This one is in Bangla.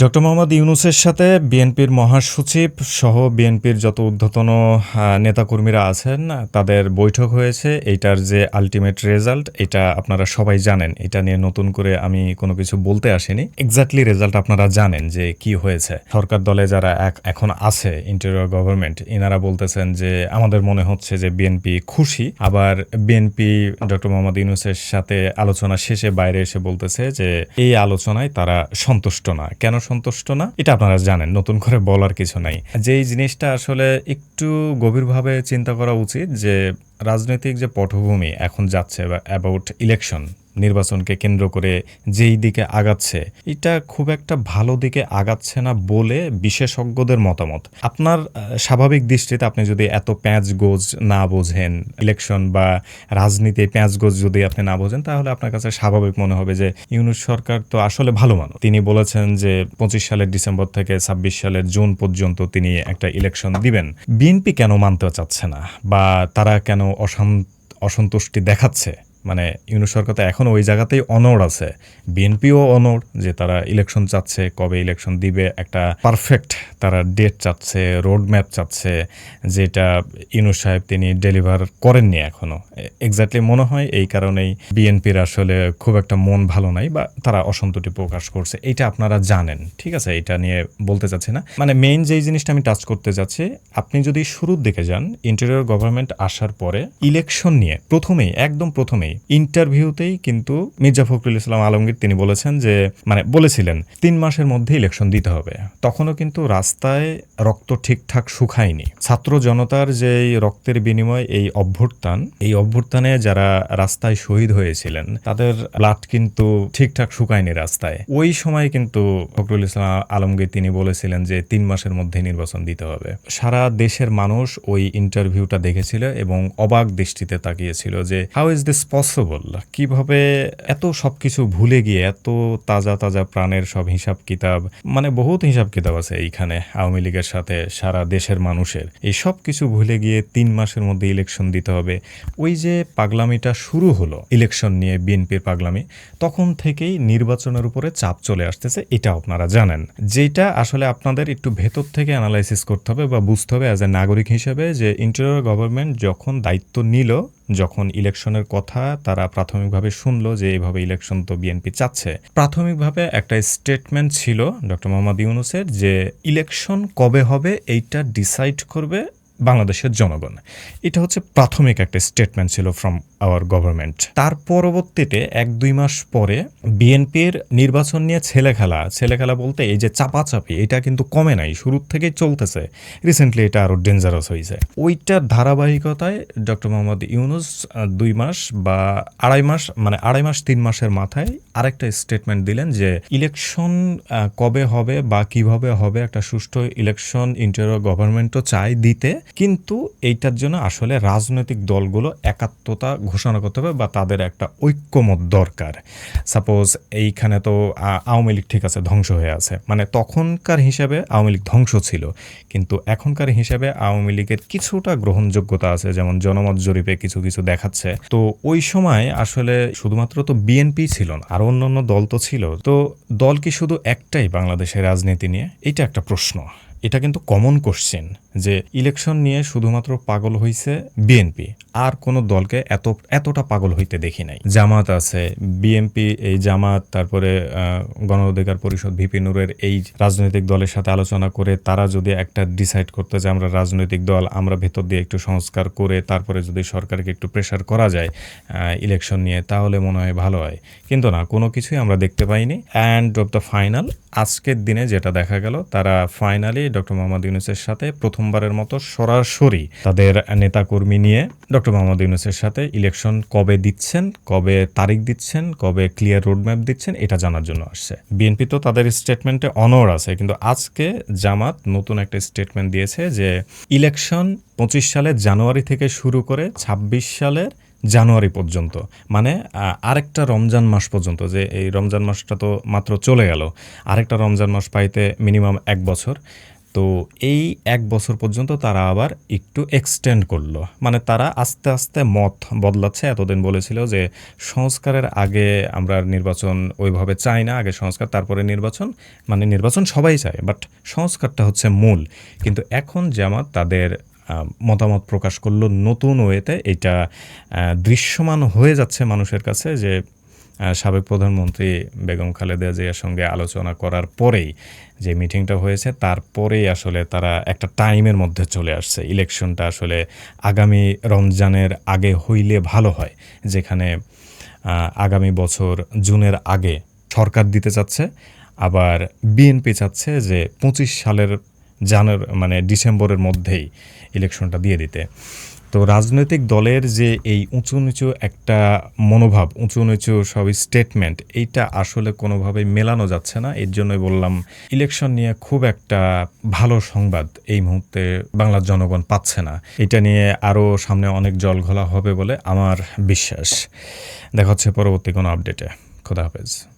ডক্টর মোহাম্মদ ইউনুসের সাথে বিএনপির মহাসচিব সহ বিএনপির যত ঊর্ধ্বতন নেতাকর্মীরা আছেন, তাদের বৈঠক হয়েছে। এইটার যে আলটিমেট রেজাল্ট এটা আপনারা সবাই জানেন। এটা নিয়ে নতুন করে আমি কোনো কিছু বলতে আসিনি। এক্স্যাক্টলি রেজাল্ট আপনারা জানেন যে কি হয়েছে। সরকার দলে যারা এখন আছে ইন্টেরিয়র গভর্নমেন্ট ইনারা বলতেছেন যে আমাদের মনে হচ্ছে যে বিএনপি খুশি। আবার বিএনপি ডক্টর মোহাম্মদ ইউনুসের সাথে আলোচনা শেষে বাইরে এসে বলতেছে যে এই আলোচনায় তারা সন্তুষ্ট না। কেন সন্তুষ্ট না? এটা আপনারা জানেন, নতুন করে বলার কিছু নাই। যেই জিনিসটা আসলে একটু গভীরভাবে চিন্তা করা উচিত যে, রাজনৈতিক যে পটভূমি এখন যাচ্ছে অ্যাবাউট ইলেকশন নির্বাচনকে কেন্দ্র করে যেই দিকে আগাচ্ছে, এটা খুব একটা ভালো দিকে আগাচ্ছে না বলে বিশেষজ্ঞদের মতামত। আপনার স্বাভাবিক দৃষ্টিতে আপনি যদি এত প্যাঁচ গোজ না বোঝেন, ইলেকশন বা রাজনীতি প্যাঁচ গোজ যদি আপনি না বোঝেন, তাহলে আপনার কাছে স্বাভাবিক মনে হবে যে ইউনুস সরকার তো আসলে ভালো মানুষ। তিনি বলেছেন যে পঁচিশ সালের ডিসেম্বর থেকে ছাব্বিশ সালের জুন পর্যন্ত তিনি একটা ইলেকশন দিবেন। বিএনপি কেন মানতে চাচ্ছে না বা তারা কেন অশান্ত অসন্তুষ্টি দেখাচ্ছে? মানে ইউনুস সরকার তো এখনও ওই জায়গাতেই অনড় আছে। বিএনপিও অনড় যে তারা ইলেকশন চাচ্ছে, কবে ইলেকশন দিবে, একটা পারফেক্ট তারা ডেট চাচ্ছে রোড ম্যাপ চাচ্ছে, যেটা ইউনুস সাহেব তিনি ডেলিভার করেননি এখনও এক্স্যাক্টলি মনে হয় এই কারণেই বিএনপির আসলে খুব একটা মন ভালো নাই বা তারা অসন্তুষ্টি প্রকাশ করছে। এটা আপনারা জানেন, ঠিক আছে? এটা নিয়ে বলতে চাচ্ছি না। মানে মেইন যেই জিনিসটা আমি টাচ করতে যাচ্ছি, আপনি যদি শুরুর দিকে যান ইন্টেরিয়র গভর্নমেন্ট আসার পরে ইলেকশন নিয়ে প্রথমেই, একদম প্রথমেই ইন্টারভিউতেই কিন্তু মির্জা ফখরুল ইসলাম আলমগীর তিনি বলেছেন যে মানে বলেছিলেন, তিন মাসের মধ্যে ইলেকশন দিতে হবে। তখনও কিন্তু রাস্তায় রক্ত ঠিকঠাক শুকায়নি। ছাত্র জনতার যে রক্তের বিনিময় এই অভ্যুত্থান, এই অভ্যুত্থানে যারা রাস্তায় শহীদ হয়েছিলেন, তাদের ব্লাড কিন্তু ঠিকঠাক শুকায়নি রাস্তায়। ওই সময় কিন্তু ফখরুল ইসলাম আলমগীর তিনি বলেছিলেন যে, তিন মাসের মধ্যে নির্বাচন দিতে হবে। সারা দেশের মানুষ ওই ইন্টারভিউটা দেখেছিল এবং অবাক দৃষ্টিতে তাকিয়েছিল যে হাউ ইজ দিস পসিবল কীভাবে এত সবকিছু ভুলে গিয়ে, এত তাজা তাজা প্রাণের সব হিসাব কিতাব মানে বহুত হিসাব কিতাব আছে এইখানে আওয়ামী লীগের সাথে, সারা দেশের মানুষের। এই সব কিছু ভুলে গিয়ে তিন মাসের মধ্যে ইলেকশন দিতে হবে। ওই যে পাগলামিটা শুরু হলো ইলেকশন নিয়ে বিএনপির পাগলামি, তখন থেকেই নির্বাচনের উপরে চাপ চলে আসতেছে এটা আপনারা জানেন। যেটা আসলে আপনাদের একটু ভেতর থেকে অ্যানালাইসিস করতে হবে বা বুঝতে হবে অ্যাজ এ নাগরিক হিসেবে যে ইন্টেরিয়র গভর্নমেন্ট যখন দায়িত্ব নিল যখন ইলেকশনের কথা তারা প্রাথমিকভাবে শুনলো যে এইভাবে ইলেকশন তো বিএনপি চাচ্ছে, প্রাথমিকভাবে একটা স্টেটমেন্ট ছিল ডক্টর মোহাম্মদ ইউনুসের যে ইলেকশন কবে হবে এইটা ডিসাইড করবে বাংলাদেশের জনগণ। এটা হচ্ছে প্রাথমিক একটা স্টেটমেন্ট ছিল ফ্রম আওয়ার গভর্নমেন্ট তার পরবর্তীতে এক দুই মাস পরে বিএনপির নির্বাচন নিয়ে ছেলে খেলা ছেলে বলতে এই যে চাপাচাপি, এটা কিন্তু কমে নাই শুরুর থেকেই চলতেছে। রিসেন্টলি এটা আরও ডেঞ্জারাস হয়েছে ওইটার ধারাবাহিকতায় ডক্টর মোহাম্মদ ইউনুস দুই মাস বা আড়াই মাস মানে আড়াই মাস, তিন মাসের মাথায় আরেকটা স্টেটমেন্ট দিলেন যে ইলেকশন কবে হবে বা কীভাবে হবে একটা সুষ্ঠু ইলেকশন ইন্টারিয়র গভর্নমেন্টও চায় দিতে। কিন্তু এইটার জন্য আসলে রাজনৈতিক দলগুলো একাত্মতা ঘোষণা করতে হবে বা তাদের একটা ঐক্যমত দরকার। সাপোজ এইখানে তো আওয়ামী লীগ ঠিক আছে, ধ্বংস হয়ে আছে। মানে তখনকার হিসাবে আওয়ামী লীগ ধ্বংস ছিল। কিন্তু এখনকার হিসাবে আওয়ামী লীগের কিছুটা গ্রহণযোগ্যতা আছে, যেমন জনমত জরিপে কিছু কিছু দেখাচ্ছে। তো ওই সময় আসলে শুধুমাত্র তো বিএনপি ছিল না আর অন্য অন্য দল তো ছিল। তো দল কি শুধু একটাই বাংলাদেশের রাজনীতি নিয়ে? এটা একটা প্রশ্ন। এটা কিন্তু কমন কোশ্চেন যে ইলেকশন নিয়ে শুধুমাত্র পাগল হইছে বিএনপি। আর কোনো দলকে এত, এতটা পাগল হইতে দেখি নাই। জামাত আছে, বিএনপি এই জামাত, তারপরে গণ অধিকার পরিষদ ভিপি নুরের এই রাজনৈতিক দলের সাথে আলোচনা করে, তারা যদি একটা ডিসাইড করতে যে আমরা রাজনৈতিক দল, আমরা ভেতর দিয়ে একটু সংস্কার করে, তারপরে যদি সরকারকে একটু প্রেশার করা যায় ইলেকশন নিয়ে, তাহলে মনে হয় ভালো হয়। কিন্তু না, কোনো কিছুই আমরা দেখতে পাইনি। অ্যান্ড অফ দ্য ফাইনাল আজকের দিনে যেটা দেখা গেল, তারা ফাইনালি ডক্টর মোহাম্মদ ইউনুসের সাথে প্রথমবারের মতো সরাসরি তাদের নেতাকর্মী নিয়ে ডক্টর মোহাম্মদ ইউনুসের সাথে ইলেকশন কবে দিচ্ছেন, কবে তারিখ দিচ্ছেন, কবে ক্লিয়ার রোডম্যাপ দিচ্ছেন, এটা জানার জন্য আসছে। বিএনপি তো তাদের স্টেটমেন্টে অনর আছে, কিন্তু আজকে জামাত নতুন একটা স্টেটমেন্ট দিয়েছে যে ইলেকশন পঁচিশ সালের জানুয়ারি থেকে শুরু করে ছাব্বিশ সালের জানুয়ারি পর্যন্ত মানে আরেকটা রমজান মাস পর্যন্ত, যে এই রমজান মাসটা তো মাত্র চলে গেল। আরেকটা রমজান মাস পাইতে মিনিমাম এক বছর। তো এই এক বছর পর্যন্ত তারা আবার একটু এক্সটেন্ড করল। মানে তারা আস্তে আস্তে মত বদলাচ্ছে। এতদিন বলেছিল যে সংস্কারের আগে আমরা নির্বাচন ওইভাবে চাই না, আগে সংস্কার, তারপরে নির্বাচন। মানে নির্বাচন সবাই চায় বাট সংস্কারটা হচ্ছে মূল। কিন্তু এখন জামাত তাদের মতামত প্রকাশ করল নতুন ওয়েতে। এটা দৃশ্যমান হয়ে যাচ্ছে মানুষের কাছে যে সাবেক প্রধানমন্ত্রী বেগম খালেদা জিয়ার সঙ্গে আলোচনা করার পরেই যে মিটিংটা হয়েছে, তারপরেই আসলে তারা একটা টাইমের মধ্যে চলে আসছে। ইলেকশনটা আসলে আগামী রমজানের আগে হইলে ভালো হয়, যেখানে আগামী বছর জুনের আগে সরকার দিতে চাচ্ছে, আবার বিএনপি চাচ্ছে যে পঁচিশ সালের জানুয়ার মানে ডিসেম্বরের মধ্যেই ইলেকশনটা দিয়ে দিতে। তো রাজনৈতিক দলের যে এই উঁচু নিচু একটা মনোভাব, উঁচু নিচু সব স্টেটমেন্ট এইটা আসলে কোনোভাবেই মেলানো যাচ্ছে না। এর জন্যই বললাম ইলেকশন নিয়ে খুব একটা ভালো সংবাদ এই মুহূর্তে বাংলার জনগণ পাচ্ছে না। এটা নিয়ে আরও সামনে অনেক জল ঘোলা হবে বলে আমার বিশ্বাস। দেখা হচ্ছে পরবর্তী কোনো আপডেটে খোদা হাফেজ।